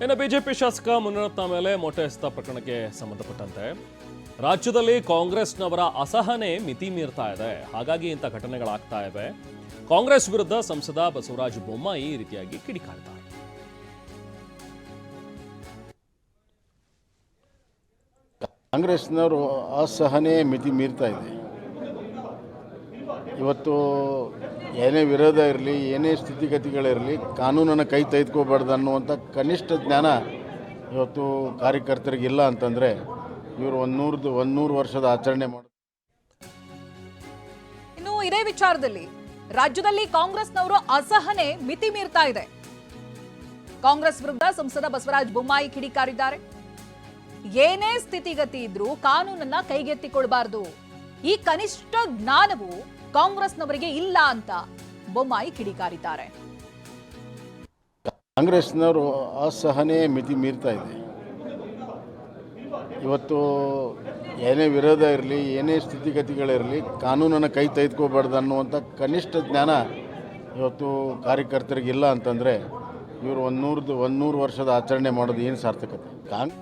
ಇನ್ನು ಬಿಜೆಪಿ ಶಾಸಕ ಮುನಿರತ್ನ ಮೇಲೆ ಮೊಟ್ಟೆ ಎಸೆತ ಪ್ರಕರಣಕ್ಕೆ ಸಂಬಂಧಪಟ್ಟಂತೆ ರಾಜ್ಯದಲ್ಲಿ ಕಾಂಗ್ರೆಸ್ನವರ ಅಸಹನೆ ಮಿತಿ ಮೀರ್ತಾ ಇದೆ. ಹಾಗಾಗಿ ಇಂಥ ಘಟನೆಗಳಾಗ್ತಾ ಇವೆ. ಕಾಂಗ್ರೆಸ್ ವಿರುದ್ಧ ಸಂಸದ ಬಸವರಾಜ ಬೊಮ್ಮಾಯಿ ಈ ರೀತಿಯಾಗಿ ಕಿಡಿಕಾಡ್ತಾರೆ ಕಾಂಗ್ರೆಸ್ನವರು ಅಸಹನೆ ಮಿತಿ ಮೀರ್ತಾ ಇದೆ. ಇವತ್ತು ಏನೇ ವಿರೋಧ ಇರಲಿ, ಏನೇ ಸ್ಥಿತಿಗತಿಗಳಿರಲಿ, ಕಾನೂನನ್ನು ಕೈ ತೆಗೆದುಕೋಬಾರ್ದು ಅನ್ನುವಂಥ ಕನಿಷ್ಠ ಜ್ಞಾನ ಇವತ್ತು ಕಾರ್ಯಕರ್ತರಿಗಿಲ್ಲ ಅಂತಂದರೆ ಇವರು ಒಂದು ನೂರದು, ಒಂದು ವರ್ಷದ ಆಚರಣೆ ಮಾಡ ಇನ್ನು ಇದೇ ವಿಚಾರದಲ್ಲಿ ರಾಜ್ಯದಲ್ಲಿ ಕಾಂಗ್ರೆಸ್ನವರು ಅಸಹನೆ ಮಿತಿ ಮೀರ್ತಾ ಇದೆ. ಕಾಂಗ್ರೆಸ್ ವಿರುದ್ಧ ಸಂಸದ ಬಸವರಾಜ ಬೊಮ್ಮಾಯಿ ಕಿಡಿಕಾರಿದ್ದಾರೆ. ಏನೇ ಸ್ಥಿತಿಗತಿ ಇದ್ರೂ ಕಾನೂನನ್ನ ಕೈಗೆತ್ತಿಕೊಳ್ಬಾರ್ದು. ಈ ಕನಿಷ್ಠ ಜ್ಞಾನವು ಕಾಂಗ್ರೆಸ್ನವರಿಗೆ ಇಲ್ಲ ಅಂತ ಬೊಮ್ಮಾಯಿ ಕಿಡಿಕಾರಿದ್ದಾರೆ. ಕಾಂಗ್ರೆಸ್ನವರು ಅಸಹನೆ ಮಿತಿ ಮೀರ್ತಾ ಇದೆ. ಇವತ್ತು ಏನೇ ವಿರೋಧ ಇರಲಿ, ಏನೇ ಸ್ಥಿತಿಗತಿಗಳಿರಲಿ, ಕಾನೂನನ್ನು ಕೈ ತೆಗೆದುಕೋಬಾರ್ದು ಅನ್ನುವಂಥ ಕನಿಷ್ಠ ಜ್ಞಾನ ಇವತ್ತು ಕಾರ್ಯಕರ್ತರಿಗಿಲ್ಲ ಅಂತಂದರೆ ಇವರು ಒಂದು ನೂರದು, ಒಂದು ನೂರು ವರ್ಷದ ಆಚರಣೆ ಮಾಡೋದು ಏನು ಸಾರ್ಥಕತೆ? ಕಾಂಗ್